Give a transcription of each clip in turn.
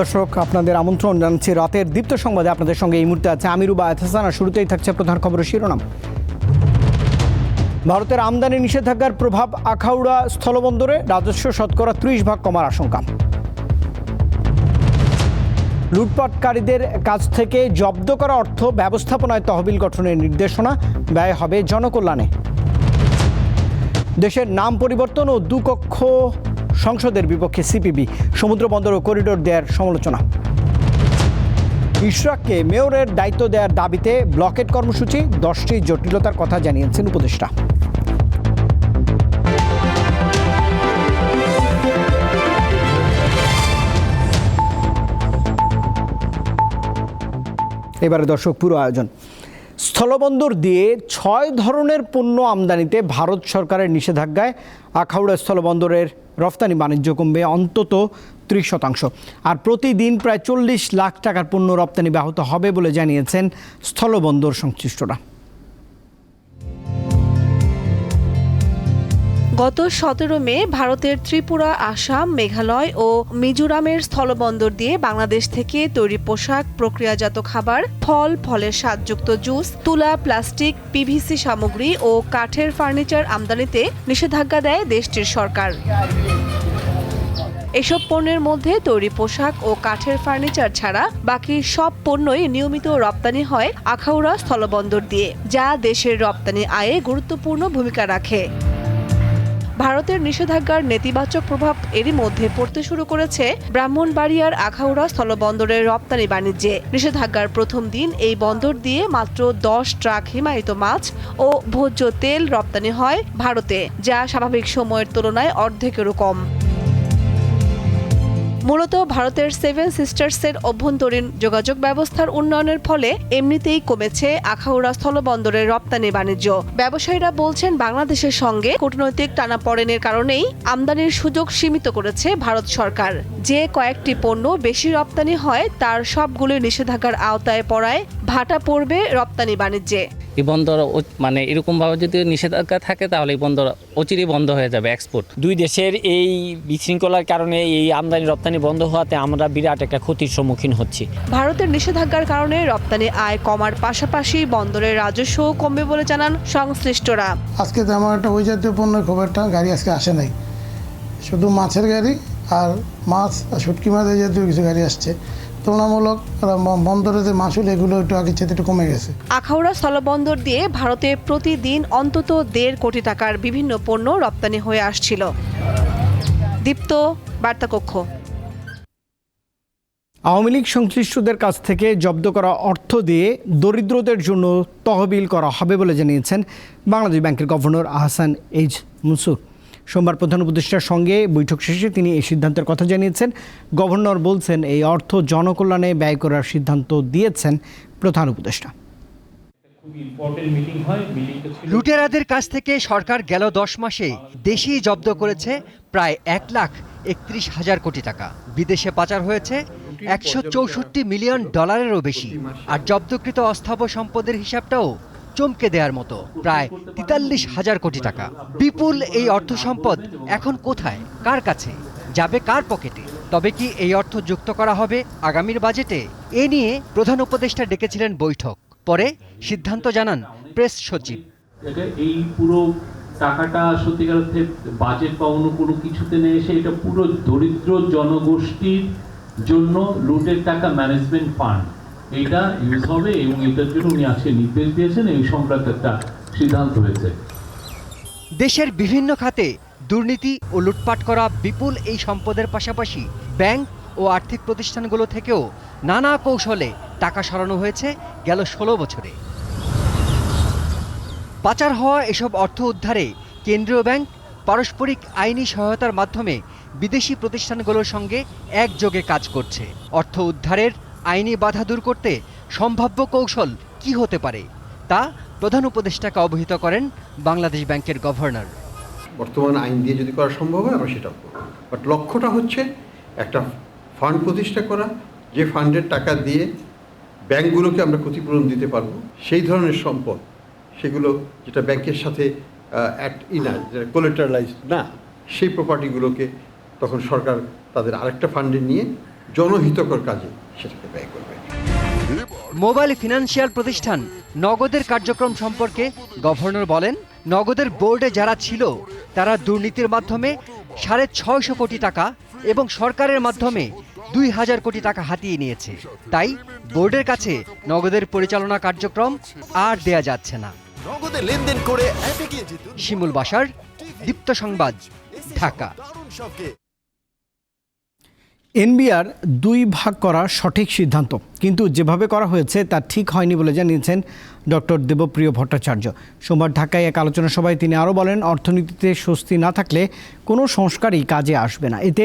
দর্শক, আপনাদের আমন্ত্রণ জানাচ্ছি রাতের দীপ্ত সংবাদে। আপনাদের সঙ্গে এই মুহূর্তে আছে আমিরুবা আয়াত হাসান। শুরুতেই থাকছে প্রধান খবরের শিরোনাম। ভারতের আমদানি নিষেধাজ্ঞার প্রভাব আখাউড়া স্থলবন্দরে, রাজস্ব শতকরা ত্রিশ ভাগ কমার আশঙ্কা। লুটপাটকারীদের কাছ থেকে জব্দ করা অর্থ ব্যবস্থাপনায় তহবিল গঠনের নির্দেশনা, ব্যয় হবে জনকল্যাণে। দেশের নাম পরিবর্তন ও দুকক্ষ সংসদের বিপক্ষে সিপিবি সমুদ্র বন্দর ও করিডোর দেওয়ার সমালোচনা। ইশরাককে মেয়রের দায়িত্ব দেওয়ার দাবিতে ব্লকেট কর্মসূচি, দশটি জটিলতার কথা জানিয়েছেন উপদেষ্টা। এবারে দর্শক, পুরো আয়োজন। স্থলবন্দর দিয়ে ছয় ধরনের পণ্য আমদানিতে ভারত সরকারের নিষেধাজ্ঞায় আখাউড়া স্থলবন্দরের রফতানি বাণিজ্য কমবে অন্তত ত্রিশ শতাংশ। আর প্রতিদিন প্রায় চল্লিশ লাখ টাকার পণ্য রপ্তানি ব্যাহত হবে বলে জানিয়েছেন স্থলবন্দর সংশ্লিষ্টরা। গত সতেরো মে ভারতের ত্রিপুরা, আসাম, মেঘালয় ও মিজোরামের স্থলবন্দর দিয়ে বাংলাদেশ থেকে তৈরি পোশাক, প্রক্রিয়াজাত খাবার, ফল, ফলের স্বাদযুক্ত জুস, তুলা, প্লাস্টিক, পিভিসি সামগ্রী ও কাঠের ফার্নিচার আমদানিতে নিষেধাজ্ঞা দেয় দেশটির সরকার। এসব পণ্যের মধ্যে তৈরি পোশাক ও কাঠের ফার্নিচার ছাড়া বাকি সব পণ্যই নিয়মিত রপ্তানি হয় আখাউড়া স্থলবন্দর দিয়ে, যা দেশের রপ্তানি আয়ে গুরুত্বপূর্ণ ভূমিকা রাখে। ভারতের নিষেধাজ্ঞার নেতিবাচক প্রভাব এরই মধ্যে পড়তে শুরু করেছে ব্রাহ্মণবাড়িয়ার আখাউড়া স্থলবন্দরের রপ্তানি বাণিজ্যে। নিষেধাজ্ঞার প্রথম দিন এই বন্দর দিয়ে মাত্র দশ ট্রাক হিমায়িত মাছ ও ভোজ্য তেল রপ্তানি হয় ভারতে, যা স্বাভাবিক সময়ের তুলনায় অর্ধেকেরও কম। মূলত ভারতের সেভেন সিস্টার্সের অভ্যন্তরীণ যোগাযোগ ব্যবস্থার উন্নয়নের ফলে এমনিতেই কমেছে আখাউড়া স্থলবন্দরের রপ্তানি বাণিজ্য। ব্যবসায়ীরা বলছেন বাংলাদেশের সঙ্গে কূটনৈতিক টানাপড়েনের কারণেই আমদানির সুযোগ সীমিত করেছে ভারত সরকার। যে কয়েকটি পণ্য বেশি রপ্তানি হয় তার সবগুলোই নিষেধাজ্ঞার আওতায় পড়ায় ভাটা পড়বে রপ্তানি বাণিজ্যে। এই বন্দর মানে এরকমভাবে যদি নিষেধাজ্ঞা থাকে তাহলে এই বন্দর অচিরেই বন্ধ হয়ে যাবে এক্সপোর্ট দুই দেশের এই বিশৃঙ্খলার কারণে এই আমদানি রপ্তানি বন্ধ হওয়াতে আমরা বিরাট একটা ক্ষতির সম্মুখীন হচ্ছি। ভারতের নিষেধাজ্ঞার কারণে রপ্তানি আয় কমার পাশাপাশি বন্দরের রাজস্বও কমবে বলে জানান সংশ্লিষ্টরা। আজকে তেমন একটা ওই জাতীয় পণ্য খুব একটা গাড়ি আজকে আসে নাই। শুধু মাছের গাড়ি আর মাছ আর শুটকি মাছ এই জাতীয় কিছু গাড়ি আসছে। তুলনামূলক বন্দরে যে মাসুল এগুলো একটু আগের চেয়ে একটু কমে গেছে। আখাউড়া স্থলবন্দর দিয়ে ভারতে প্রতিদিন অন্তত দেড় কোটি টাকার বিভিন্ন পণ্য রপ্তানি হয়ে আসছিল। দীপ্ত বার্তাকক্ষ। আওয়ামী লীগ সংশ্লিষ্টদের কাছ থেকে জব্দ করা অর্থ দিয়ে দরিদ্রদের জন্য তহবিল করা হবে বলে জানিয়েছেন বাংলাদেশ ব্যাংকের গভর্নর আহসান এইচ মনসুর সোমবার প্রধান উপদেষ্টার সঙ্গে বৈঠক শেষে তিনি এই সিদ্ধান্তের কথা জানিয়েছেন। গভর্নর বলছেন, এই অর্থ জনকল্যাণে ব্যয় করার সিদ্ধান্ত দিয়েছেন প্রধান উপদেষ্টা। লুটেরাদের কাছ থেকে সরকার গেল দশ মাসে। দেশেই জব্দ করেছে প্রায় এক লাখ একত্রিশ হাজার কোটি টাকা। বিদেশে পাচার হয়েছে একশো চৌষট্টি মিলিয়ন ডলারেরও বেশি। আর জব্দকৃত অস্থাবর সম্পদের হিসাবটাও চমকে দেওয়ার মতো, প্রায় তেতাল্লিশ হাজার কোটি টাকা। বিপুল এই অর্থ সম্পদ এখন কোথায়? কার কাছে? যাবে কার পকেটে? তবে কি এই অর্থ যুক্ত করা হবে আগামীর বাজেটে? এ নিয়ে প্রধান উপদেষ্টা ডেকেছিলেন বৈঠক। পরে সিদ্ধান্ত জানান প্রেস সচিব। এই পুরো টাকাটা সত্যিকার অর্থে বাজেট বা অন্য কোনো কিছুতে নিয়ে এসে এটা পুরো দরিদ্র জনগোষ্ঠীর জন্য লুটের টাকা ম্যানেজমেন্ট ফান্ড এইটা ইউজ হবে এবং এটার জন্য উনি আজকে নির্দেশ দিয়েছেন, এই সংক্রান্ত একটা সিদ্ধান্ত হয়েছে। দেশের বিভিন্ন খাতে দুর্নীতি ও লুটপাট করা বিপুল এই সম্পদের পাশাপাশি ব্যাংক ও আর্থিক প্রতিষ্ঠানগুলো থেকেও নানা কৌশলে টাকা সরানো হয়েছে গেল ষোলো বছরে। পাচার হওয়া এসব অর্থ উদ্ধারে কেন্দ্রীয় ব্যাংক পারস্পরিক আইনি সহায়তার মাধ্যমে বিদেশি প্রতিষ্ঠানগুলোর সঙ্গে একযোগে কাজ করছে। অর্থ উদ্ধারের আইনি বাধা দূর করতে সম্ভাব্য কৌশল কি হতে পারে, তা প্রধান উপদেষ্টাকে অবহিত করেন বাংলাদেশ ব্যাংকের গভর্নর। বর্তমান আইন দিয়ে যদি করা সম্ভব হয়, আমরা সেটাও করব। বাট লক্ষ্যটা হচ্ছে একটা ফান্ড প্রতিষ্ঠা করা, যে ফান্ডের টাকা দিয়ে ব্যাংকগুলোকে আমরা ক্ষতিপূরণ দিতে পারব, সেই ধরনের সম্পদ সেগুলো যেটা ব্যাংকের সাথে অ্যাট ইনা যেটা কোলেটারালাইজ না, সেই প্রপার্টিগুলোকে তখন সরকার তাদের আরেকটা ফান্ডে নিয়ে জনহিতকর কাজে সেটাকে ব্যয় করবে। মোবাইল ফিনান্সিয়াল প্রতিষ্ঠান নগদের কার্যক্রম সম্পর্কে গভর্নর বলেন, নগদের বোর্ডে যারা ছিল, তারা দুর্নীতির মাধ্যমে সাড়ে ছয়শো কোটি টাকা এবং সরকারের মাধ্যমে দুই হাজার কোটি টাকা হাতিয়ে নিয়েছে। তাই বোর্ডের কাছে নগদের পরিচালনা কার্যক্রম আর দেয়া যাচ্ছে না। নগদে লেনদেন করে অ্যাপে গিয়ে জিতুন শিমুল বাসার দীপ্ত সংবাদ ঢাকা। দারুণ এনবিআর দুই ভাগ করা সঠিক সিদ্ধান্ত কিন্তু যেভাবে করা হয়েছে তা ঠিক হয়নি বলে জানিয়েছেন ডক্টর দেবপ্রিয় ভট্টাচার্য। সোমবার ঢাকায় এক আলোচনা সভায় তিনি আরও বলেন অর্থনীতিতে স্বস্তি না থাকলে কোনো সংস্কারই কাজে আসবে না। এতে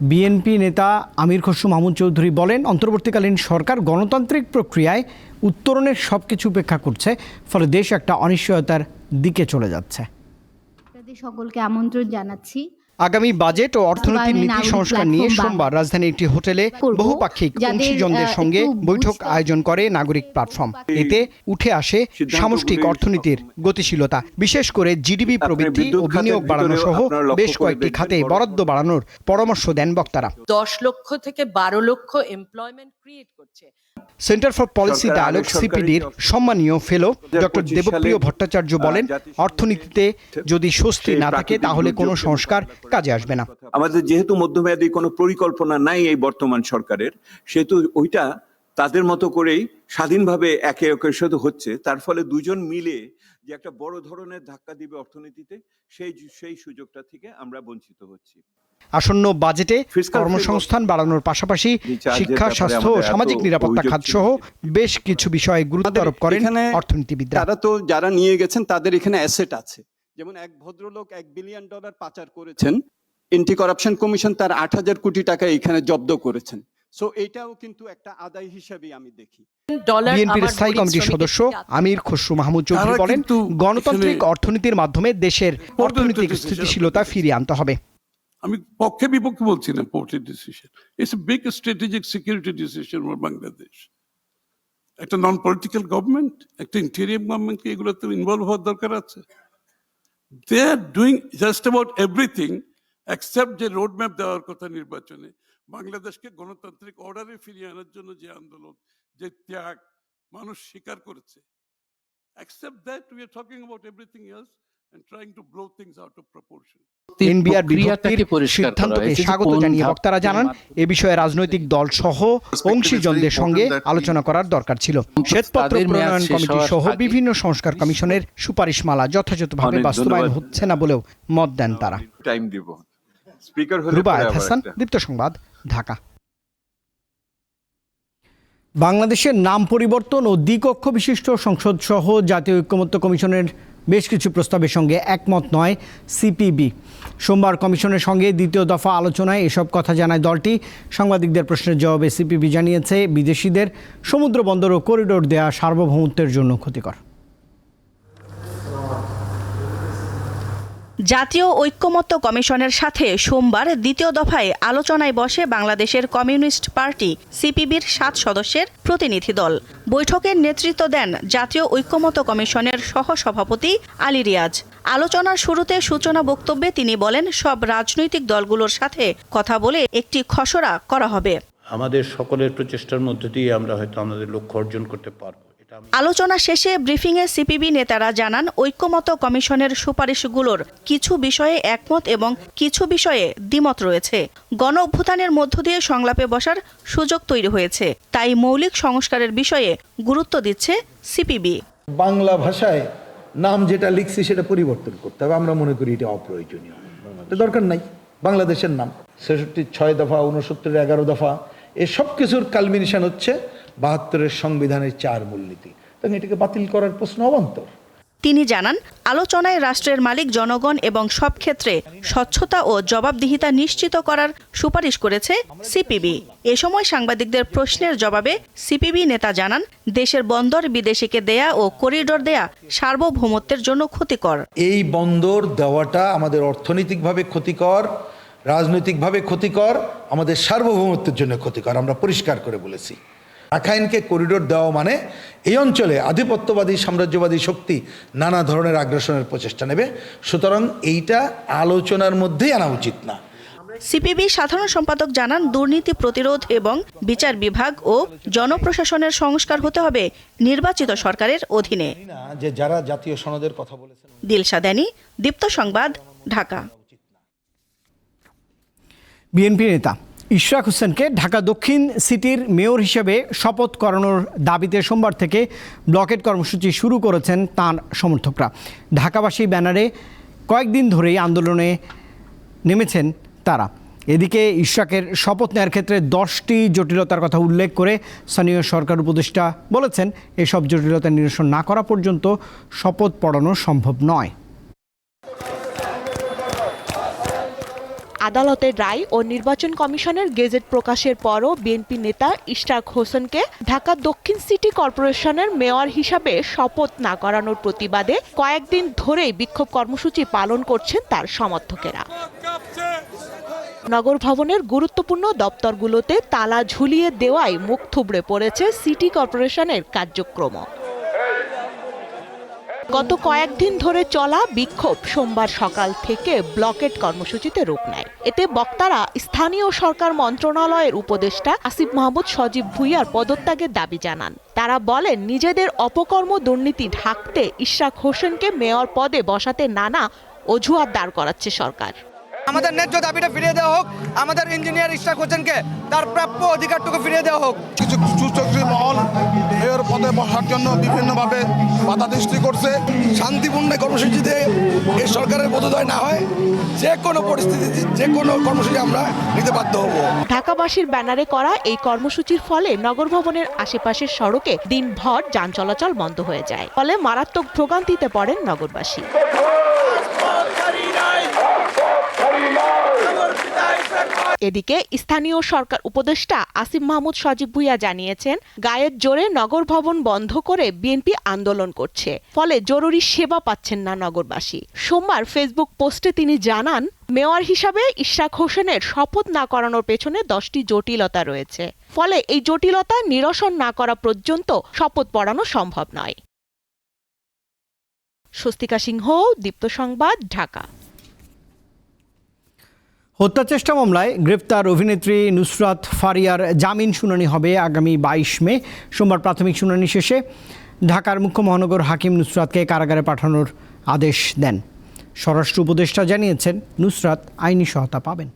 বিএনপি নেতা আমির খসরু মাহমুদ চৌধুরী বলেন, অন্তর্বর্তীকালীন সরকার গণতান্ত্রিক প্রক্রিয়ায় উত্তরণের সব কিছু উপেক্ষা করছে, ফলে দেশ একটা অনিশ্চয়তার দিকে চলে যাচ্ছে। সকলকে আমন্ত্রণ জানাচ্ছি। আগামী বাজেট ও অর্থনীতির বাঙালি নীতি সংস্কার নিয়ে সোমবার রাজধানীর একটি হোটেলে বহুপাক্ষিক অংশীজনদের সঙ্গে বৈঠক আয়োজন করে নাগরিক প্ল্যাটফর্ম এতে উঠে আসে সামষ্টিক অর্থনীতির গতিশীলতা বিশেষ করে জিডিপি প্রবৃদ্ধি ও বিনিয়োগ বাড়ানো সহ বেশ কয়েকটি খাতে বরাদ্দ বাড়ানোর পরামর্শ দেন বক্তারা। দশ লক্ষ থেকে বারো লক্ষ এমপ্লয়মেন্ট ক্রিয়েট করছে। সেন্টার ফর পলিসি ডায়ালগ সিপিডির সম্মানীয় ফেলো ডক্টর দেবপ্রিয় ভট্টাচার্য বলেন অর্থনীতিতে যদি স্বস্তি না থাকে তাহলে কোনো সংস্কার কাজে আসবে না। আমাদের যেহেতু মধ্যমেয়াদী কোনো পরিকল্পনা নাই এই বর্তমান সরকারের সেহেতু ওইটা তাদের মতো করেই স্বাধীনভাবে একে একের সাথে হচ্ছে তার ফলে দুজন মিলে যে একটা বড় ধরনের ধাক্কা দিবে অর্থনীতিতে সেই সেই সুযোগটা থেকে আমরা বঞ্চিত হচ্ছি। আসন্ন বাজেটে কর্মসংস্থান বাড়ানোর পাশাপাশি শিক্ষা স্বাস্থ্য ও সামাজিক নিরাপত্তা খাত সহ বেশ কিছু বিষয়ে গুরুত্ব আরোপ করেন অর্থনীতিবিদরা। তারা তো যারা নিয়ে গেছেন তাদের এখানে অ্যাসেট আছে। যেমন এক ভদ্রলোক এক বিলিয়ন ডলার পাচার করেছেন। এন্টি করাপশন কমিশন তার আট হাজার কোটি টাকা এখানে জব্দ করেছেন। সো এটাও কিন্তু একটা আদায় হিসাবে আমি দেখি। বিএনপির স্থায়ী কমিটির সদস্য আমির খসরু মাহমুদ চৌধুরী বলেন গণতান্ত্রিক অর্থনীতির মাধ্যমে দেশের অর্থনৈতিক স্থিতিশীলতা ফিরিয়ে আনতে হবে। আমি পক্ষে বিপক্ষে বলছি না পোর্টের decision it's a big strategic security decision for Bangladesh একটা নন পলিটিক্যাল গভর্নমেন্ট একটা ইন্টেরিয়াম গভর্নমেন্টকে এগুলোতে ইনভলভ হওয়ার দরকার আছে। They are doing just about everything accept যে রোড ম্যাপ দেওয়ার কথা নির্বাচনে। বাংলাদেশকে গণতান্ত্রিক অর্ডারে ফিরিয়ে আনার জন্য যে আন্দোলন যে ত্যাগ মানুষ স্বীকার করেছে। And trying to blow things out of proportion. NBR বিভক্তির সিদ্ধান্তকে স্বাগত জানিয়ে বক্তারা জানান এ বিষয়ে রাজনৈতিক দল সহ অংশীজনদের সঙ্গে আলোচনা করার দরকার ছিল। শ্বেতপত্র প্রণয়ন কমিটি সহ বিভিন্ন সংস্কার কমিশনের সুপারিশমালা যথাযথভাবে বাস্তবায়ন হচ্ছে না বলেও মত দেন তারা। টাইম দিব। স্পিকার রুবায়ত হাসান দীপ্ত সংবাদ ঢাকা। বাংলাদেশের নাম পরিবর্তন ও দ্বিকক্ষ বিশিষ্ট সংসদ সহ জাতীয় ঐক্যমত্য কমিশনের বেশ কিছু প্রস্তাবের সঙ্গে একমত নয় সিপিবি। সোমবার কমিশনের সঙ্গে দ্বিতীয় দফা আলোচনায় এসব কথা জানায় দলটি। সাংবাদিকদের প্রশ্নের জবাবে সিপিবি জানিয়েছে বিদেশিদের সমুদ্র বন্দর ও করিডোর দেয়া সার্বভৌমত্বের জন্য ক্ষতিকর। জাতীয় ঐক্যমত্য কমিশনের সাথে সোমবার দ্বিতীয় দফায় আলোচনায় বসে বাংলাদেশের কমিউনিস্ট পার্টি সিপিবির সাত সদস্যের প্রতিনিধি দল। বৈঠকের নেতৃত্ব দেন জাতীয় ঐক্যমত্য কমিশনের সহসভাপতি আলী রিয়াজ। আলোচনার শুরুতে সূচনা বক্তব্যে তিনি বলেন, সব রাজনৈতিক দলগুলোর সাথে কথা বলে একটি খসড়া করা হবে। আমাদের সকলের প্রচেষ্টার মধ্য দিয়ে আমরা হয়তো আমাদের লক্ষ্য অর্জন করতে পারব। আলোচনা শেষে ব্রিফিংয়ে সিপিবি নেতারা জানান ঐক্যমত কমিশনের সুপারিশগুলোর কিছু বিষয়ে একমত এবং কিছু বিষয়ে দ্বিমত রয়েছে। গণ অভ্যুত্থানের মধ্য দিয়ে সংলাপে বসার সুযোগ তৈরি হয়েছে। তাই মৌলিক সংস্কারের বিষয়ে গুরুত্ব দিচ্ছে সিপিবি। বাংলা ভাষায় নাম যেটা লিখছি সেটা পরিবর্তন করতে হবে। আমরা মনে করি এটা অপ্রয়োজনীয়। দরকার নাই। বাংলাদেশের নাম। ছেষট্টি ছয় দফা উনসত্তর এগারো দফা এ সব কিছুর কালমিনেশন হচ্ছে বাহাত্তরের সংবিধানের চার মূলনীতি। এটাকে বাতিল করার প্রশ্ন অবান্তর। তিনি জানান আলোচনায় রাষ্ট্রের মালিক জনগণ এবং সব ক্ষেত্রে স্বচ্ছতা ও জবাবদিহিতা নিশ্চিত করার সুপারিশ করেছে সিপিবি। এ সময় সাংবাদিকদের প্রশ্নের জবাবে সিপিবি নেতা জানান দেশের বন্দর বিদেশিকে দেয়া ও করিডোর দেয়া সার্বভৌমত্বের জন্য ক্ষতিকর। এই বন্দর দেওয়াটা আমাদের অর্থনৈতিকভাবে ক্ষতিকর রাজনৈতিকভাবে ক্ষতিকর আমাদের সার্বভৌমত্বের জন্য ক্ষতিকর আমরা পরিষ্কার করে বলেছি। রাখাইনকে করিডোর দেওয়া মানে এই অঞ্চলে আধিপত্যবাদী সাম্রাজ্যবাদী শক্তি নানা ধরনের আগ্রাসনের প্রচেষ্টা নেবে। সুতরাং এইটা আলোচনার মধ্যেই আনা উচিত না। সিপিবি সাধারণ সম্পাদক জানান দুর্নীতি প্রতিরোধ এবং বিচার বিভাগ ও জনপ্রশাসনের সংস্কার হতে হবে নির্বাচিত সরকারের অধীনে। যে যারা জাতীয় সনদের কথা বলেছেন। দিলশা দেনি দীপ্ত সংবাদ ঢাকা। বিএনপি নেতা ইশরাক হোসেনকে ঢাকা দক্ষিণ সিটির মেয়র হিসেবে শপথ করানোর দাবিতে সোমবার থেকে ব্লকেট কর্মসূচি শুরু করেছেন তাঁর সমর্থকরা। ঢাকাবাসী ব্যানারে কয়েকদিন ধরেই আন্দোলনে নেমেছেন তারা। এদিকে ইশরাকের শপথ নেওয়ার ক্ষেত্রে দশটি জটিলতার কথা উল্লেখ করে স্থানীয় সরকার উপদেষ্টা বলেছেন, এসব জটিলতা নিরসন না করা পর্যন্ত শপথ পড়ানো সম্ভব নয়। আদালতের রায় ও নির্বাচন কমিশনের গেজেট প্রকাশের পরও বিএনপি নেতা ইশরাক হোসেনকে ঢাকা দক্ষিণ সিটি কর্পোরেশনের মেয়র হিসাবে শপথ না করানোর প্রতিবাদে কয়েকদিন ধরেই বিক্ষোভ কর্মসূচি পালন করছেন তার সমর্থকেরা। নগর ভবনের গুরুত্বপূর্ণ দপ্তরগুলোতে তালা ঝুলিয়ে দেওয়ায় মুখ থুবড়ে পড়েছে সিটি কর্পোরেশনের কার্যক্রম গত কয়েকদিন ধরে চলা বিক্ষোভ সোমবার সকাল থেকে ব্লকেট কর্মসূচিতে রূপ নেয়। এতে বক্তারা স্থানীয় সরকার মন্ত্রণালয়ের উপদেষ্টা আসিফ মাহমুদ সজীব ভুইয়ার পদত্যাগের দাবি জানান। তারা বলেন নিজেদের অপকর্ম দুর্নীতি ঢাকতে ইশরাক হোসেনকে মেয়র পদে বসাতে নানা অজুহাত দাঁড় করাচ্ছে সরকার। আমাদের ন্যায্য দাবিটা ফিরিয়ে দেওয়া হোক আমাদের ইঞ্জিনিয়ার ইশরাক হোসেনকে তার প্রাপ্য অধিকারটুকু ফিরিয়ে দেওয়া হোক। কিছু পদে বসার জন্য বিভিন্নভাবে বাধা সৃষ্টি করছে। শান্তিপূর্ণ কর্মসূচিতে এই সরকারের বোধোদয় না হয় যে কোনো পরিস্থিতিতে যে কোনো কর্মসূচি আমরা নিতে বাধ্য হব। ঢাকাবাসীর ব্যানারে করা এই কর্মসূচির ফলে নগর ভবনের আশেপাশের সড়কে দিনভর যান চলাচল বন্ধ হয়ে যায়। ফলে মারাত্মক ভোগান্তিতে পড়েন নগরবাসী। এদিকে স্থানীয় সরকার উপদেষ্টা আসিফ মাহমুদ সজীব ভুইয়া জানিয়েছেন, গায়ের জোরে নগর ভবন বন্ধ করে বিএনপি আন্দোলন করছে, ফলে জরুরি সেবা পাচ্ছেন না নগরবাসী। সোমবার ফেসবুক পোস্টে তিনি জানান, মেয়র হিসাবে ইশরাক হোসেনের শপথ না করানোর পেছনে দশটি জটিলতা রয়েছে, ফলে এই জটিলতা নিরসন না করা পর্যন্ত শপথ পড়ানো সম্ভব নয়। স্বস্তিকা সিংহ, দীপ্ত সংবাদ, ঢাকা। হত্যা চেষ্টা মামলায় গ্রেপ্তার অভিনেত্রী নুসরাত ফারিয়ার জামিন শুনানি হবে আগামী বাইশ মে, সোমবার প্রাথমিক শুনানি শেষে। ঢাকার মুখ্য মহানগর হাকিম নুসরাতকে কারাগারে পাঠানোর আদেশ দেন। স্বরাষ্ট্র উপদেষ্টা জানিয়েছেন, নুসরাত আইনি সহায়তা পাবেন।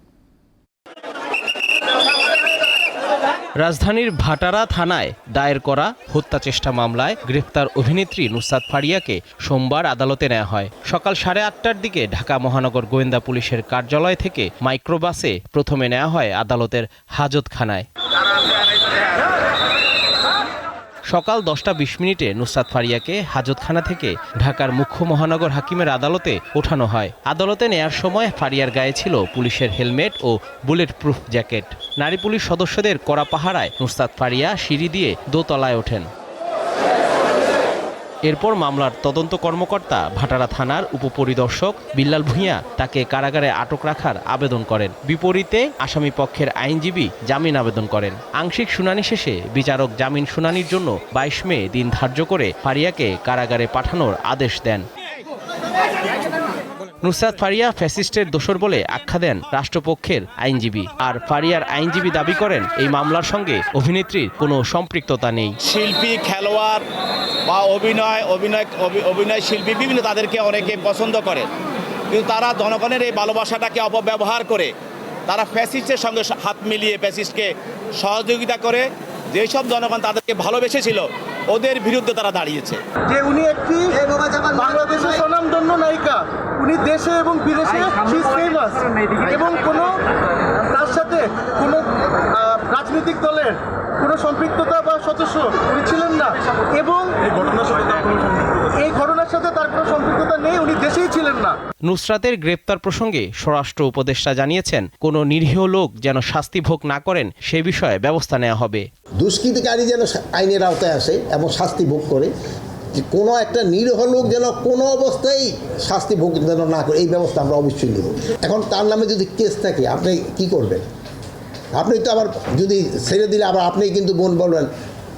রাজধানীর ভাটারা থানায় দায়ের করা হত্যা চেষ্টা মামলায় গ্রেফতার অভিনেত্রী নুসাদ ফারিয়াকে সোমবার আদালতে নেওয়া হয়। সকাল সাড়ে আটটার দিকে ঢাকা মহানগর গোয়েন্দা পুলিশের কার্যালয় থেকে মাইক্রোবাসে প্রথমে নেওয়া হয় আদালতের হাজতখানায়। সকাল দশটা বিশ মিনিটে নুসরাত ফারিয়াকে হাজতখানা থেকে ঢাকার মুখ্য মহানগর হাকিমের আদালতে ওঠানো হয়। আদালতে নেয়ার সময় ফারিয়ার গায়ে ছিল পুলিশের হেলমেট ও বুলেট প্রুফ জ্যাকেট। নারী পুলিশ সদস্যদের কড়া পাহারায় নুসরাত ফারিয়া সিঁড়ি দিয়ে দোতলায় ওঠেন। এরপর মামলার তদন্ত কর্মকর্তা ভাটারা থানার উপপরিদর্শক বিল্লাল ভূঁইয়া তাকে কারাগারে আটক রাখার আবেদন করেন। বিপরীতে আসামি পক্ষের আইনজীবী জামিন আবেদন করেন। আংশিক শুনানি শেষে বিচারক জামিন শুনানির জন্য বাইশ মে দিন ধার্য করে ফারিয়াকে কারাগারে পাঠানোর আদেশ দেন। নুসরাত ফারিয়া ফ্যাসিস্টের দোসর বলে আখ্যা দেন রাষ্ট্রপক্ষের আইনজীবী। আর ফারিয়ার আইনজীবী দাবি করেন, এই মামলার সঙ্গে অভিনেত্রীর কোনো সম্পৃক্ততা নেই। শিল্পী, খেলোয়াড় বা অভিনয় অভিনয় অভিনয় শিল্পী বিভিন্ন তাদেরকে অনেকে পছন্দ করে। কিন্তু তারা জনগণের এই ভালোবাসাটাকে অপব্যবহার করে, তারা ফ্যাসিস্টের সঙ্গে হাত মিলিয়ে ফ্যাসিস্টকে সহযোগিতা করে, যেসব জনগণ তাদেরকে ভালোবেসেছিল ওদের বিরুদ্ধে তারা দাঁড়িয়েছে। যে উনি একটি বাংলাদেশের স্বনামধন্য নায়িকা উনি দেশে এবং বিদেশে ফেমাস এবং কোনো তার সাথে কোনো রাজনৈতিক দলের কোনো সম্পৃক্ততা বা সদস্য উনি ছিলেন না। এবং এই ঘটনার সাথে তার কোনো সম্পৃক্ততা নেই উনি দেশেই ছিলেন না। নুসরাতের গ্রেপ্তার প্রসঙ্গে স্বরাষ্ট্র উপদেষ্টা জানিয়েছেন কোনো নিরীহ লোক যেন শাস্তি ভোগ না করেন সে বিষয়ে ব্যবস্থা নেওয়া হবে। দুষ্কৃতিকারী যেন আইনের আওতায় আসে এবং শাস্তি ভোগ করে যে কোনো একটা নিরীহ লোক যেন কোনো অবস্থায় শাস্তি ভোগ যেন না করে এই ব্যবস্থা আমরা অবশ্যই নেব। এখন তার নামে যদি কেস থাকে আপনি কি করবেন? আপনি তো আবার যদি ছেড়ে দিলে আবার আপনি কিন্তু বোন বলবেন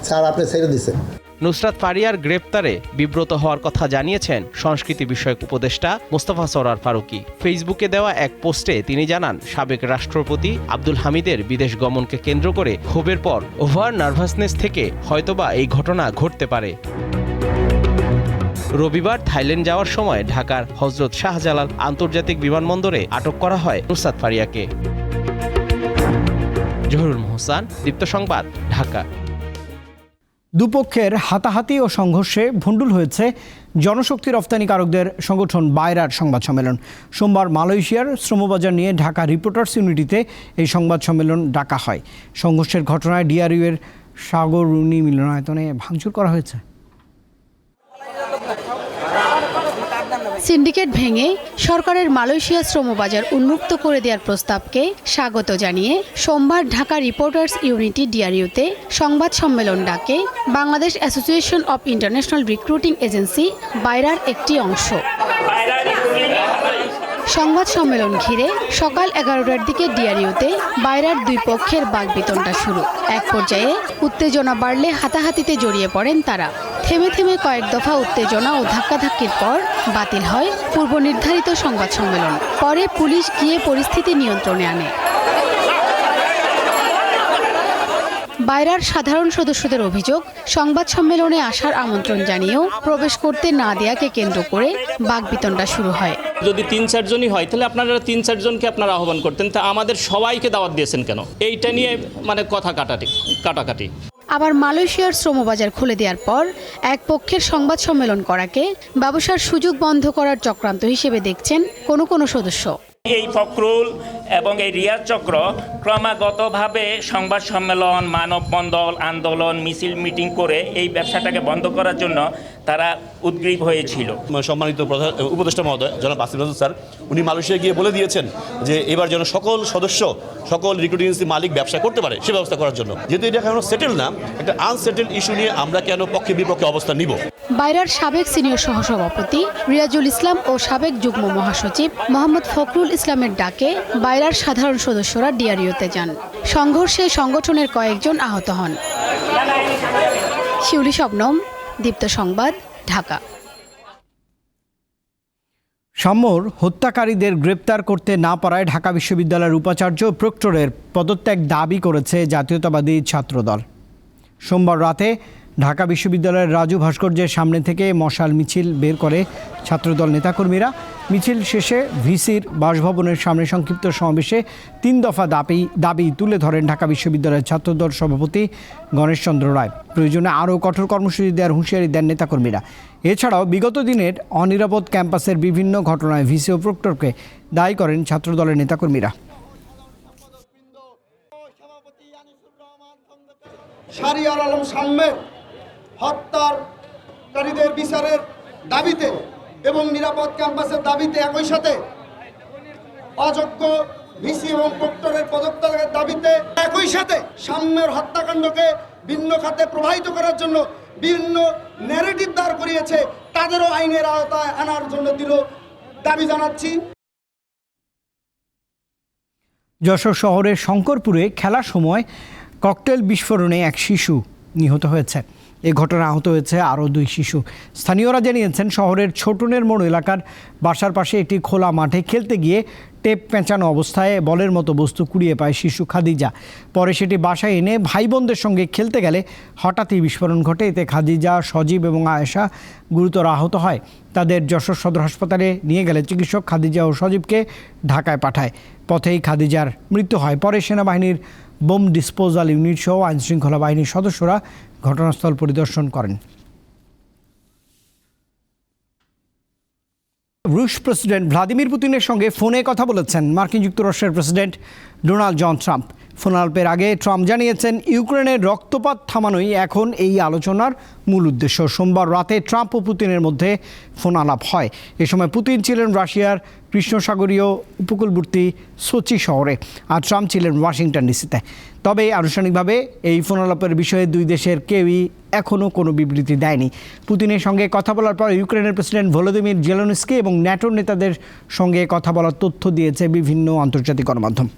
স্যার আপনি ছেড়ে দিচ্ছেন নুসরাত ফারিয়ার গ্রেপ্তারে বিব্রত হওয়ার কথা জানিয়েছেন সংস্কৃতি বিষয়ক উপদেষ্টা মোস্তফা সরার ফারুকি। ফেসবুকে দেওয়া এক পোস্টে তিনি জানান, সাবেক রাষ্ট্রপতি আব্দুল হামিদের বিদেশ গমনকে কেন্দ্র করে ক্ষোভের পর ওভার নার্ভাসনেস থেকে হয়তোবা এই ঘটনা ঘটতে পারে। রবিবার থাইল্যান্ড যাওয়ার সময় ঢাকার হজরত শাহজালাল আন্তর্জাতিক বিমানবন্দরে আটক করা হয় নুসরাত ফারিয়াকে। জহুরুল মোহসান, দীপ্ত সংবাদ, ঢাকা। দুপক্ষের হাতাহাতি ও সংঘর্ষে ভণ্ডুল হয়েছে জনশক্তি রপ্তানিকারকদের সংগঠন বায়রার সংবাদ সম্মেলন। সোমবার মালয়েশিয়ার শ্রমবাজার নিয়ে ঢাকা রিপোর্টার্স ইউনিটিতে এই সংবাদ সম্মেলন ডাকা হয়। সংঘর্ষের ঘটনায় ডিআরইউ এর সাগরুনি মিলনায়তনে ভাঙচুর করা হয়েছে। সিন্ডিকেট ভেঙে সরকারের মালয়েশিয়া শ্রমবাজার উন্মুক্ত করে দেওয়ার প্রস্তাবকে স্বাগত জানিয়ে সোমবার ঢাকা রিপোর্টার্স ইউনিটি ডিআরইউতে সংবাদ সম্মেলন ডাকে Bangladesh association of international recruiting agency, বাইরার একটি অংশ। সংবাদ সম্মেলন ঘিরে সকাল এগারোটার দিকে ডিআরইউতে বাইরার দুই পক্ষের বাগবিতণ্ডা শুরু। এক পর্যায়ে উত্তেজনা বাড়লে হাতাহাতিতে জড়িয়ে পড়েন তারা। থেমে থেমে কয়েক দফা উত্তেজনা ও ধাক্কাধাক্কির পর বাতিল হয় পূর্ব নির্ধারিত সংবাদ সম্মেলন। পরে পুলিশ গিয়ে পরিস্থিতি নিয়ন্ত্রণে আনে। বাইরার সাধারণ সদস্যদের অভিযোগ সংবাদ সম্মেলনে আসার আমন্ত্রণ জানিয়েও প্রবেশ করতে না দেয়াকে কেন্দ্র করে বাগবিতণ্ডা শুরু হয়। যদি তিন চারজনই হয় তাহলে আপনারা তিন চারজনকে আপনারা আহ্বান করতেন। তা আমাদের সবাইকে দাওয়াত দিয়েছেন কেন? এইটা নিয়ে মানে কথা কাটাটি কাটাকাটি। আবার মালয়েশিয়ার শ্রমবাজার খুলে দেওয়ার পর এক পক্ষের সংবাদ সম্মেলন করাকে ব্যবসার সুযোগ বন্ধ করার চক্রান্ত হিসেবে দেখছেন কোনো কোনো সদস্য। এই ফখরুল এবং এই রিয়াজ চক্র ক্রমাগতভাবে সংবাদ সম্মেলন, মানববন্ধন, আন্দোলন, মিছিল, মিটিং করে এই ব্যবসাটাকে বন্ধ করার জন্য তারা উদ্গ্রীব হয়েছিল। সম্মানিত প্রধান উপদেষ্টা মহোদয় জনাব আসিফ নজরুল স্যার উনি মালয়েশিয়া গিয়ে বলে দিয়েছেন যে এবার যেন সকল সদস্য সকল রিক্রুটিং এজেন্সি মালিক ব্যবসা করতে পারে সে ব্যবস্থা করার জন্য। যেহেতু এটা এখনও সেটেল না একটা আনসেটেল ইস্যু নিয়ে আমরা কেন পক্ষে বিপক্ষে অবস্থান নিব? বাইরার সাবেক সিনিয়র সহসভাপতি রিয়াজুল ইসলাম ও সাবেক যুগ্ম মহাসচিব মোহাম্মদ ফখরুল ইসলামের ডাকে বাইরার সাধারণ সদস্যরা ডিআরইউতে যান। সংঘর্ষে সংগঠনের কয়েকজন আহত হন। শিউলি শবনম দীপ্ত সংবাদ, ঢাকা। সাম্যর হত্যাকারীদের গ্রেপ্তার করতে না পারায় ঢাকা বিশ্ববিদ্যালয়ের উপাচার্য প্রক্টরের পদত্যাগ দাবি করেছে জাতীয়তাবাদী ছাত্রদল। সোমবার রাতে ঢাকা বিশ্ববিদ্যালয়ের রাজু ভাস্কর্যের সামনে থেকে মশাল মিছিল বের করে ছাত্রদল নেতাকর্মীরা। মিছিল শেষে ভিসির বাসভবনের সামনে সংক্ষিপ্ত সমাবেশে তিন দফা দাবি দাবি তুলে ধরেন ঢাকা বিশ্ববিদ্যালয়ের ছাত্রদল সভাপতি গণেশচন্দ্র রায়। প্রয়োজনে আরও কঠোর কর্মসূচি দেওয়ার হুঁশিয়ারি দেন নেতাকর্মীরা। এছাড়াও বিগত দিনের অনিরাপদ ক্যাম্পাসের বিভিন্ন ঘটনায় ভিসি ও প্রক্টরকে দায়ী করেন ছাত্রদলের নেতাকর্মীরা। শারিয়ার আলম সাম্যের হত্যাকারীদের বিচারের দাবিতে এবং নিরাপদ ক্যাম্পাসের দাবিতে একই সাথে অযোগ্য ভিসি এবং প্রক্টরের পদত্যাগের দাবিতে একই সাথে সাম্যের হত্যাকাণ্ডকে ভিন্ন খাতে প্রবাহিত করার জন্য বিভিন্ন ন্যারেটিভ দাঁড় করিয়েছে, তাদেরও আইনের আওতায় আনার জন্য দিল দাবি জানাচ্ছি। যশোর শহরের শঙ্করপুরে খেলার সময় ককটেল বিস্ফোরণে এক শিশু নিহত হয়েছে। এ ঘটনায় আহত হয়েছে আরও দুই শিশু। স্থানীয়রা জানিয়েছেন শহরের ছোটনের মোড় এলাকার বাসার পাশে একটি খোলা মাঠে খেলতে গিয়ে টেপ পেঁচানো অবস্থায় বলের মতো বস্তু কুড়িয়ে পায় শিশু খাদিজা। পরে সেটি বাসায় এনে ভাই বোনদের সঙ্গে খেলতে গেলে হঠাৎই বিস্ফোরণ ঘটে। এতে খাদিজা, সজীব এবং আয়েশা গুরুতর আহত হয়। তাদের যশোর সদর হাসপাতালে নিয়ে গেলে চিকিৎসক খাদিজা ও সজীবকে ঢাকায় পাঠায়। পথেই খাদিজার মৃত্যু হয়। পরে সেনাবাহিনীর বোম ডিসপোজাল ইউনিট সহ আইনশৃঙ্খলা বাহিনীর সদস্যরা ঘটনাস্থল পরিদর্শন করেন। রুশ প্রেসিডেন্ট ভ্লাদিমির পুতিনের সঙ্গে ফোনে কথা বলেছেন মার্কিন যুক্তরাষ্ট্রের প্রেসিডেন্ট ডোনাল্ড জন ট্রাম্প। ফোনাল্পের আগে ট্রাম্প জানিয়েছেন ইউক্রেনের রক্তপাত থামানোই এখন এই আলোচনার মূল উদ্দেশ্য। সোমবার রাতে ট্রাম্প ও পুতিনের মধ্যে ফোন আলাপ হয়। এ সময় পুতিন ছিলেন রাশিয়ার কৃষ্ণসাগরীয় উপকূলবর্তী সোচি শহরে আর ট্রাম্প ছিলেন ওয়াশিংটন ডিসিতে। তবে আনুষ্ঠানিকভাবে এই ফোন আলাপের বিষয়ে দুই দেশের কেউই এখনও কোনো বিবৃতি দেয়নি। পুতিনের সঙ্গে কথা বলার পর ইউক্রেনের প্রেসিডেন্ট ভলোদিমির জেলনস্কি এবং ন্যাটোর নেতাদের সঙ্গে কথা বলার তথ্য দিয়েছে বিভিন্ন আন্তর্জাতিক গণমাধ্যম।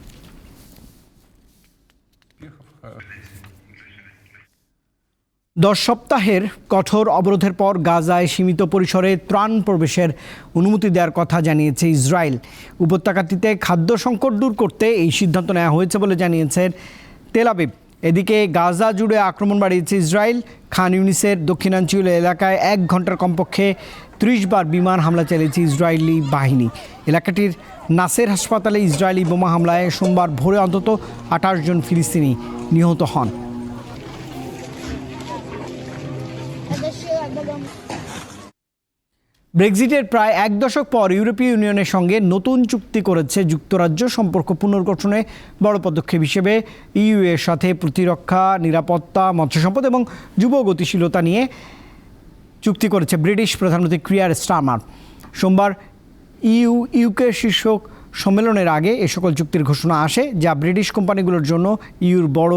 দশ সপ্তাহের কঠোর অবরোধের পর গাজায় সীমিত পরিসরে ত্রাণ প্রবেশের অনুমতি দেওয়ার কথা জানিয়েছে ইসরায়েল। উপত্যকাটিতে খাদ্য সংকট দূর করতে এই সিদ্ধান্ত নেওয়া হয়েছে বলে জানিয়েছেন তেলাবিব এদিকে গাজা জুড়ে আক্রমণ বাড়িয়েছে ইসরায়েল। খান ইউনিসের দক্ষিণাঞ্চলীয় এলাকায় এক ঘণ্টার কমপক্ষে ত্রিশ বার বিমান হামলা চালিয়েছে ইসরায়েলি বাহিনী। এলাকাটির নাসের হাসপাতালে ইসরায়েলি বোমা হামলায় সোমবার ভোরে অন্তত আঠাশ জন ফিলিস্তিনি নিহত হন। ব্রেক্সিটের প্রায় এক দশক পর ইউরোপীয় ইউনিয়নের সঙ্গে নতুন চুক্তি করেছে যুক্তরাজ্য। সম্পর্ক পুনর্গঠনে বড় পদক্ষেপ হিসেবে ইউ এর সাথে প্রতিরক্ষা, নিরাপত্তা মৎস্য সম্পদ এবং যুব গতিশীলতা নিয়ে চুক্তি করেছে ব্রিটিশ প্রধানমন্ত্রী ক্রিয়ার স্টারমার। সোমবার ইউ ইউকে শীর্ষক সম্মেলনের আগে এ সকল চুক্তির ঘোষণা আসে, যা ব্রিটিশ কোম্পানিগুলোর জন্য ইউর বড়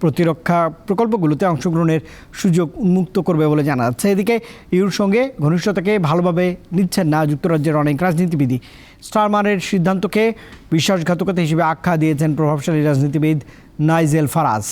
প্রতিরক্ষা প্রকল্পগুলোতে অংশগ্রহণের সুযোগ উন্মুক্ত করবে বলে জানা যাচ্ছে এদিকে ইউর সঙ্গে ঘনিষ্ঠতাকে ভালোভাবে নিচ্ছেন না যুক্তরাজ্যের অনেক রাজনীতিবিদই। স্টারমারের সিদ্ধান্তকে বিশ্বাসঘাতকতা হিসেবে আখ্যা দিয়েছেন প্রভাবশালী রাজনীতিবিদ নাইজেল ফারাজ।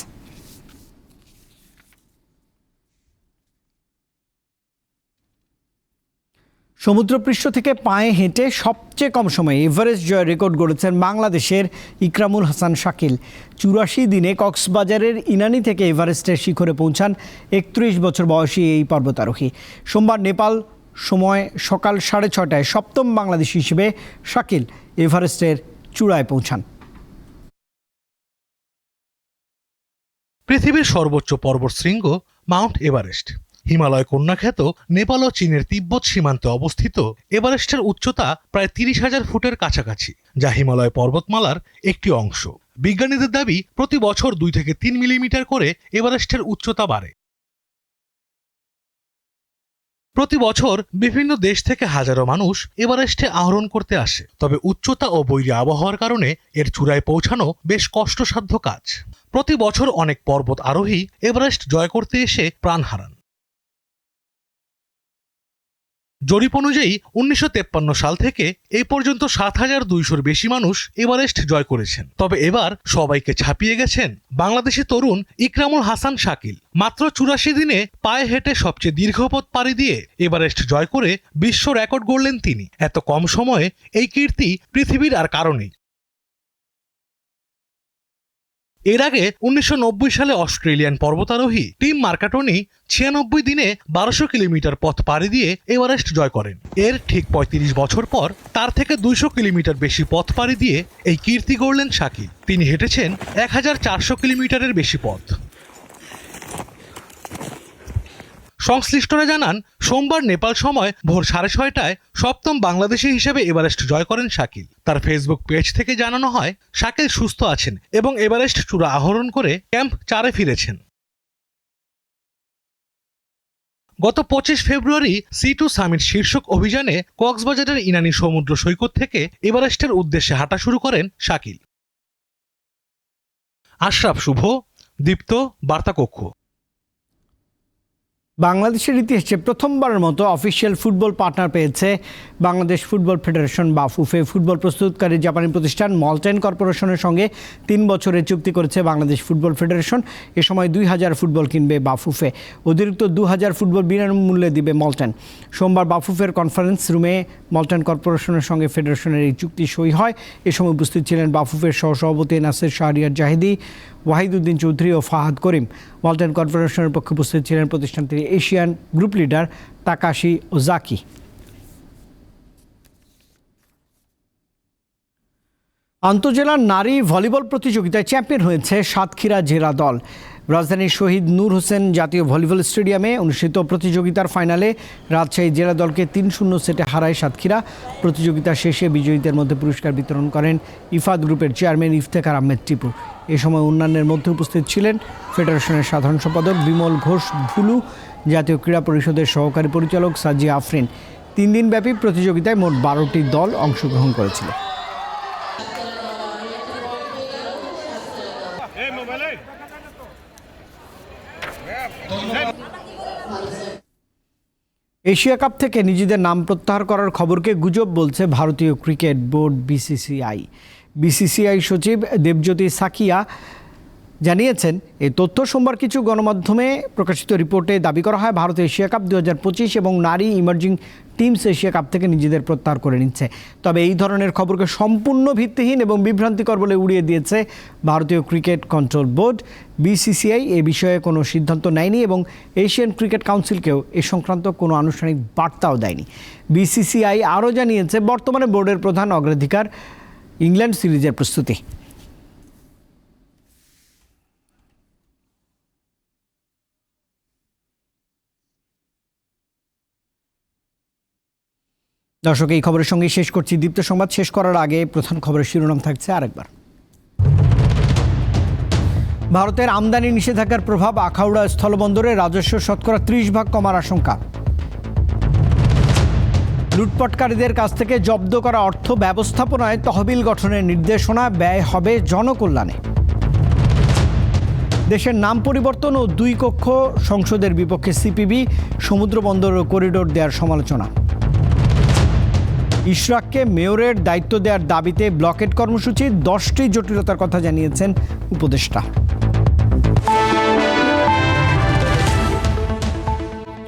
সমুদ্রপৃষ্ঠ থেকে পায়ে হেঁটে সবচেয়ে কম সময়ে এভারেস্ট জয় রেকর্ড গড়েছেন বাংলাদেশের ইকরামুল হাসান শাকিল। চুরাশি দিনে কক্সবাজারের ইনানি থেকে এভারেস্টের শিখরে পৌঁছান একত্রিশ বছর বয়সী এই পর্বতারোহী। সোমবার নেপাল সময় সকাল সাড়ে ছটায় সপ্তম বাংলাদেশি হিসেবে শাকিল এভারেস্টের চূড়ায় পৌঁছান। পৃথিবীর সর্বোচ্চ পর্বত শৃঙ্গ মাউন্ট এভারেস্ট। হিমালয় কন্যাখ্যাত, নেপাল ও চীনের তিব্বত সীমান্তে অবস্থিত এভারেস্টের উচ্চতা প্রায় তিরিশ হাজার ফুটের কাছাকাছি, যা হিমালয় পর্বতমালার একটি অংশ। বিজ্ঞানীদের দাবি, প্রতি বছর দুই থেকে তিন মিলিমিটার করে এভারেস্টের উচ্চতা বাড়ে। প্রতি বছর বিভিন্ন দেশ থেকে হাজারো মানুষ এভারেস্টে আহরণ করতে আসে, তবে উচ্চতা ও বৈরী আবহাওয়ার কারণে এর চূড়ায় পৌঁছানো বেশ কষ্টসাধ্য কাজ। প্রতি বছর অনেক পর্বত আরোহী এভারেস্ট জয় করতে এসে প্রাণ হারান। জরিপ অনুযায়ী উনিশশো সাল থেকে এ পর্যন্ত সাত হাজার দুইশোর বেশি মানুষ এভারেস্ট জয় করেছেন। তবে এবার সবাইকে ছাপিয়ে গেছেন বাংলাদেশি তরুণ ইকরামুল হাসান শাকিল। মাত্র চুরাশি দিনে পায়ে হেঁটে সবচেয়ে দীর্ঘ পথ পাড়ি দিয়ে এভারেস্ট জয় করে বিশ্ব রেকর্ড গড়লেন তিনি। এত কম সময়ে এই কীর্তি পৃথিবীর আর কারণেই এর আগে উনিশশো নব্বই সালে অস্ট্রেলিয়ান পর্বতারোহী টিম মার্কাটনি ছিয়ানব্বই দিনে বারোশো কিলোমিটার পথ পাড়ি দিয়ে এভারেস্ট জয় করেন। এর ঠিক পঁয়ত্রিশ বছর পর তার থেকে দুইশো কিলোমিটার বেশি পথ পাড়ি দিয়ে এই কীর্তি গড়লেন সাকিব তিনি হেঁটেছেন এক হাজার চারশো কিলোমিটারের বেশি পথ। সংশ্লিষ্টরা জানান, সোমবার নেপাল সময় ভোর সাড়ে ছয়টায় সপ্তম বাংলাদেশি হিসেবে এভারেস্ট জয় করেন শাকিল। তার ফেসবুক পেজ থেকে জানানো হয়, শাকিল সুস্থ আছেন এবং এভারেস্ট চূড়া আহরণ করে ক্যাম্প চারে ফিরেছেন। গত পঁচিশ ফেব্রুয়ারি সি টু সামিট শীর্ষক অভিযানে কক্সবাজারের ইনানি সমুদ্র সৈকত থেকে এভারেস্টের উদ্দেশ্যে হাঁটা শুরু করেন শাকিল। আশরাফ শুভ, দীপ্ত, বার্তাকক্ষ। বাংলাদেশের ইতিহাসে প্রথমবারের মতো অফিসিয়াল ফুটবল পার্টনার পেয়েছে বাংলাদেশ ফুটবল ফেডারেশন বা ফুফে ফুটবল প্রস্তুতকারী জাপানি প্রতিষ্ঠান মলটেন কর্পোরেশনের সঙ্গে তিন বছরের চুক্তি করেছে বাংলাদেশ ফুটবল ফেডারেশন এ সময় দুই হাজার ফুটবল কিনবে বাফুফে। অতিরিক্ত দু হাজার ফুটবল বিনামূল্যে দিবে মলটেন সোমবার বাফুফের কনফারেন্স রুমে মলটেন কর্পোরেশনের সঙ্গে ফেডারেশনের এই চুক্তি সই হয়। এ সময় উপস্থিত ছিলেন বাফুফের সহসভাপতি নাসের শাহরিয়ার জাহিদি। ওয়াহিদুদ্দিন চৌধুরী ও ফাহাদ করিম। ওয়ালটন কর্পোরেশনের পক্ষে উপস্থিত ছিলেন প্রতিষ্ঠানটির এশিয়ান গ্রুপ লিডার তাকাশি ও জাকি আন্তজেলা নারী ভলিবল প্রতিযোগিতায় চ্যাম্পিয়ন হয়েছে সাতক্ষীরা জেলা দল। রাজধানীর শহীদ নূর হোসেন জাতীয় ভলিবল স্টেডিয়ামে অনুষ্ঠিত প্রতিযোগিতার ফাইনালে রাজশাহী জেলা দলকে তিন শূন্য সেটে হারায় সাতক্ষীরা। প্রতিযোগিতা শেষে বিজয়ীদের মধ্যে পুরস্কার বিতরণ করেন ইফাদ গ্রুপের চেয়ারম্যান ইফতেখার আহমেদ টিপু। এ সময় অন্যান্যের মধ্যে উপস্থিত ছিলেন ফেডারেশনের সাধারণ সম্পাদক বিমল ঘোষ ভুলু, জাতীয় ক্রীড়া পরিষদের সহকারী পরিচালক সাজি আফরিন। তিন দিনব্যাপী প্রতিযোগিতায় মোট বারোটি দল অংশগ্রহণ করেছিল। এশিয়া কাপ থেকে নিজেদের নাম প্রত্যাহার করার খবরকে গুজব বলছে ভারতীয় ক্রিকেট বোর্ড বিসিসিআই। বিসিসিআই সচিব দেবজ্যোতি সাকিয়া জানিয়েছেন এই তথ্য সোমবার কিছু গণমাধ্যমে প্রকাশিত রিপোর্টে দাবি করা হয়, ভারত এশিয়া কাপ দু হাজার পঁচিশ এবং নারী ইমার্জিং টিমস এশিয়া কাপ থেকে নিজেদের প্রত্যাহার করে নিচ্ছে। তবে এই ধরনের খবরকে সম্পূর্ণ ভিত্তিহীন এবং বিভ্রান্তিকর বলে উড়িয়ে দিয়েছে ভারতীয় ক্রিকেট কন্ট্রোল বোর্ড। বিসিসিআই এ বিষয়ে কোনো সিদ্ধান্ত নেয়নি এবং এশিয়ান ক্রিকেট কাউন্সিলকেও এ সংক্রান্ত কোনো আনুষ্ঠানিক বার্তাও দেয়নি। বিসিসিআই আরও জানিয়েছে, বর্তমানে বোর্ডের প্রধান অগ্রাধিকার ইংল্যান্ড সিরিজের প্রস্তুতি। দর্শক, এই খবরের সঙ্গে শেষ করছি। দীপ্ত সংবাদ শেষ করার আগে প্রধান খবরের শিরোনাম থাকছে আরেকবার। ভারতের আমদানি নিষেধাজ্ঞার প্রভাব আখাউড়া স্থলবন্দরে রাজস্ব শতকরা ত্রিশ ভাগ কমার আশঙ্কা। লুটপাটকারীদের কাছ থেকে জব্দ করা অর্থ ব্যবস্থাপনায় তহবিল গঠনের নির্দেশনা ব্যয় হবে জনকল্যাণে। দেশের নাম পরিবর্তন ও দুই কক্ষ সংসদের বিপক্ষে সিপিবি সমুদ্র বন্দর করিডোর দেওয়ার সমালোচনা। ইশরাককে মেয়রের দায়িত্ব দেওয়ার দাবিতে ব্লকেট কর্মসূচি দশটি জটিলতার কথা জানিয়েছেন উপদেষ্টা।